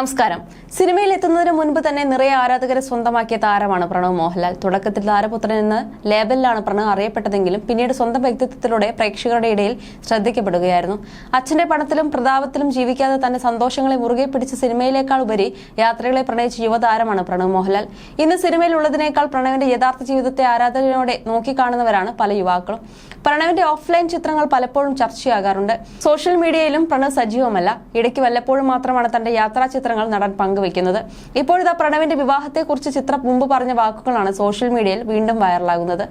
നമസ്കാരം. സിനിമയിൽ എത്തുന്നതിന് മുൻപ് തന്നെ നിറയെ ആരാധകരെ സ്വന്തമാക്കിയ താരമാണ് പ്രണവ് മോഹൻലാൽ. തുടക്കത്തിൽ താരപുത്രൻ എന്ന ലേബലിലാണ് പ്രണവ് അറിയപ്പെട്ടതെങ്കിലും പിന്നീട് സ്വന്തം വ്യക്തിത്വത്തിലൂടെ പ്രേക്ഷകരുടെ ഇടയിൽ ശ്രദ്ധിക്കപ്പെടുകയായിരുന്നു. അച്ഛന്റെ പണത്തിലും പ്രതാപത്തിലും ജീവിക്കാതെ തന്നെ സന്തോഷങ്ങളെ മുറുകെ പിടിച്ച സിനിമയിലേക്കാൾ ഉപരി യാത്രകളെ പ്രണയിച്ച യുവതാരമാണ് പ്രണവ് മോഹൻലാൽ. ഇന്ന് സിനിമയിൽ ഉള്ളതിനേക്കാൾ പ്രണവിന്റെ യഥാർത്ഥ ജീവിതത്തെ ആരാധകരോടെ നോക്കിക്കാണുന്നവരാണ് പല യുവാക്കളും. പ്രണവിന്റെ ഓഫ്ലൈൻ ചിത്രങ്ങൾ പലപ്പോഴും ചർച്ചയാകാറുണ്ട്. സോഷ്യൽ മീഡിയയിലും പ്രണവ് സജീവമല്ല. ഇടയ്ക്ക് വല്ലപ്പോഴും മാത്രമാണ് തന്റെ യാത്രാ ചിത്രങ്ങൾ നടൻ പങ്കുവയ്ക്കുന്നത്. ഇപ്പോഴിതാ പ്രണവിന്റെ വിവാഹത്തെക്കുറിച്ച് ചിത്രം മുമ്പ് പറഞ്ഞ വാക്കുകളാണ് സോഷ്യൽ മീഡിയയിൽ വീണ്ടും വൈറലാകുന്നത്.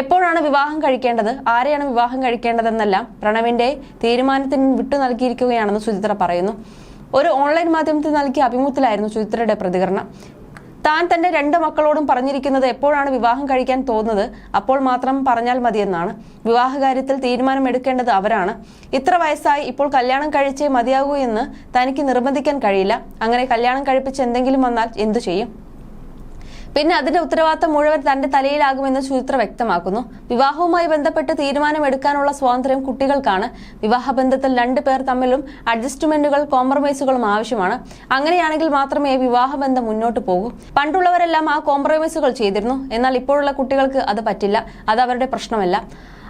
എപ്പോഴാണ് വിവാഹം കഴിക്കേണ്ടത്? ആരെയാണ് വിവാഹം കഴിക്കേണ്ടതെന്നെല്ലാം പ്രണവിന്റെ തീരുമാനത്തിന് വിട്ടു നൽകിയിരിക്കുകയാണെന്ന് സുചിത്ര പറയുന്നു. ഒരു ഓൺലൈൻ മാധ്യമത്തിൽ നൽകിയ അഭിമുഖത്തിലായിരുന്നു സുചിത്രയുടെ പ്രതികരണം. താൻ തന്റെ രണ്ട് മക്കളോടും പറഞ്ഞിരിക്കുന്നത് എപ്പോഴാണ് വിവാഹം കഴിക്കാൻ തോന്നുന്നത്? അപ്പോൾ മാത്രം പറഞ്ഞാൽ മതിയെന്നാണ്. വിവാഹകാര്യത്തിൽ തീരുമാനമെടുക്കേണ്ടത് അവരാണ്. ഇത്ര വയസ്സായി ഇപ്പോൾ കല്യാണം കഴിച്ചേ മതിയാകൂ എന്ന് തനിക്ക് നിർബന്ധിക്കാൻ കഴിയില്ല. അങ്ങനെ കല്യാണം കഴിപ്പിച്ച് എന്തെങ്കിലും വന്നാൽ എന്തു ചെയ്യും? പിന്നെ അതിന്റെ ഉത്തരവാദിത്തം മുഴുവൻ തന്റെ തലയിലാകുമെന്ന് ചുചിത്ര വ്യക്തമാക്കുന്നു. വിവാഹവുമായി ബന്ധപ്പെട്ട് തീരുമാനമെടുക്കാനുള്ള സ്വാതന്ത്ര്യം കുട്ടികൾക്കാണ്. വിവാഹബന്ധത്തിൽ രണ്ടു പേർ തമ്മിലും അഡ്ജസ്റ്റ്മെന്റുകൾ കോംപ്രമൈസുകളും ആവശ്യമാണ്. അങ്ങനെയാണെങ്കിൽ മാത്രമേ വിവാഹബന്ധം മുന്നോട്ട് പോകൂ. പണ്ടുള്ളവരെല്ലാം ആ കോംപ്രമൈസുകൾ ചെയ്തിരുന്നു. എന്നാൽ ഇപ്പോഴുള്ള കുട്ടികൾക്ക് അത് പറ്റില്ല. അത് അവരുടെ പ്രശ്നമല്ല.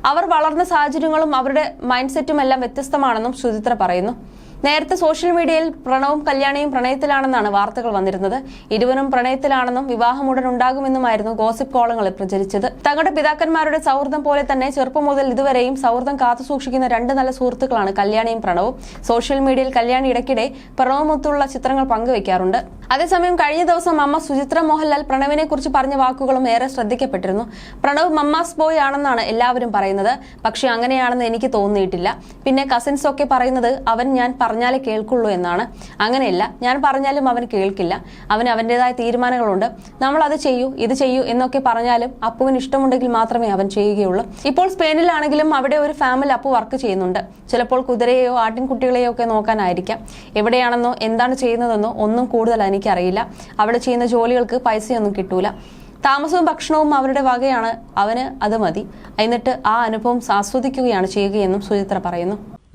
അവർ വളർന്ന സാഹചര്യങ്ങളും അവരുടെ മൈൻഡ് സെറ്റും എല്ലാം വ്യത്യസ്തമാണെന്നും സുചിത്ര പറയുന്നു. നേരത്തെ സോഷ്യൽ മീഡിയയിൽ പ്രണവും കല്യാണിയും പ്രണയത്തിലാണെന്നാണ് വാർത്തകൾ വന്നിരുന്നത്. ഇരുവരും പ്രണയത്തിലാണെന്നും വിവാഹം ഉടൻ ഉണ്ടാകുമെന്നുമായിരുന്നു ഗോസിപ്പ് കോളങ്ങളിൽ പ്രചരിച്ചത്. തങ്ങളുടെ പിതാക്കന്മാരുടെ സൗഹൃദം പോലെ തന്നെ ചെറുപ്പം മുതൽ ഇതുവരെയും സൗഹൃദം കാത്തുസൂക്ഷിക്കുന്ന രണ്ട് നല്ല സുഹൃത്തുക്കളാണ് കല്യാണിയും പ്രണവും. സോഷ്യൽ മീഡിയയിൽ കല്യാണി ഇടയ്ക്കിടെ പ്രണവുമൊത്തുള്ള ചിത്രങ്ങൾ പങ്കുവയ്ക്കാറുണ്ട് അതേസമയം കഴിഞ്ഞ ദിവസം അമ്മ സുചിത്ര മോഹൻലാൽ പ്രണവിനെ കുറിച്ച് പറഞ്ഞ വാക്കുകളും ഏറെ ശ്രദ്ധിക്കപ്പെട്ടിരുന്നു. പ്രണവ് മമ്മാസ് ബോയ് ആണെന്നാണ് എല്ലാവരും പറയുന്നത്. പക്ഷെ അങ്ങനെയാണെന്ന് എനിക്ക് തോന്നിയിട്ടില്ല. പിന്നെ കസിൻസ് ഒക്കെ പറയുന്നത് അവൻ ഞാൻ പറഞ്ഞാലേ കേൾക്കുള്ളൂ എന്നാണ്. അങ്ങനെയല്ല ഞാൻ പറഞ്ഞാലും അവൻ കേൾക്കില്ല. അവന് അവന്റെതായ തീരുമാനങ്ങളുണ്ട്. നമ്മൾ അത് ചെയ്യൂ ഇത് ചെയ്യൂ എന്നൊക്കെ പറഞ്ഞാലും അപ്പുവിന് ഇഷ്ടമുണ്ടെങ്കിൽ മാത്രമേ അവൻ ചെയ്യുകയുള്ളൂ. ഇപ്പോൾ സ്പെയിനിലാണെങ്കിലും അവിടെ ഒരു ഫാമിലി അപ്പു വർക്ക് ചെയ്യുന്നുണ്ട്. ചിലപ്പോൾ കുതിരയെയോ ആട്ടിൻകുട്ടികളെയോ ഒക്കെ നോക്കാനായിരിക്കാം. എവിടെയാണെന്നോ എന്താണ് ചെയ്യുന്നതെന്നോ ഒന്നും കൂടുതൽ എനിക്കറിയില്ല. അവിടെ ചെയ്യുന്ന ജോലികൾക്ക് പൈസയൊന്നും കിട്ടൂല. താമസവും ഭക്ഷണവും അവരുടെ വകയാണ്. അവന് അത് മതി. എന്നിട്ട് ആ അനുഭവം ആസ്വദിക്കുകയാണ് ചെയ്യുകയെന്നും സുചിത്ര പറയുന്നു.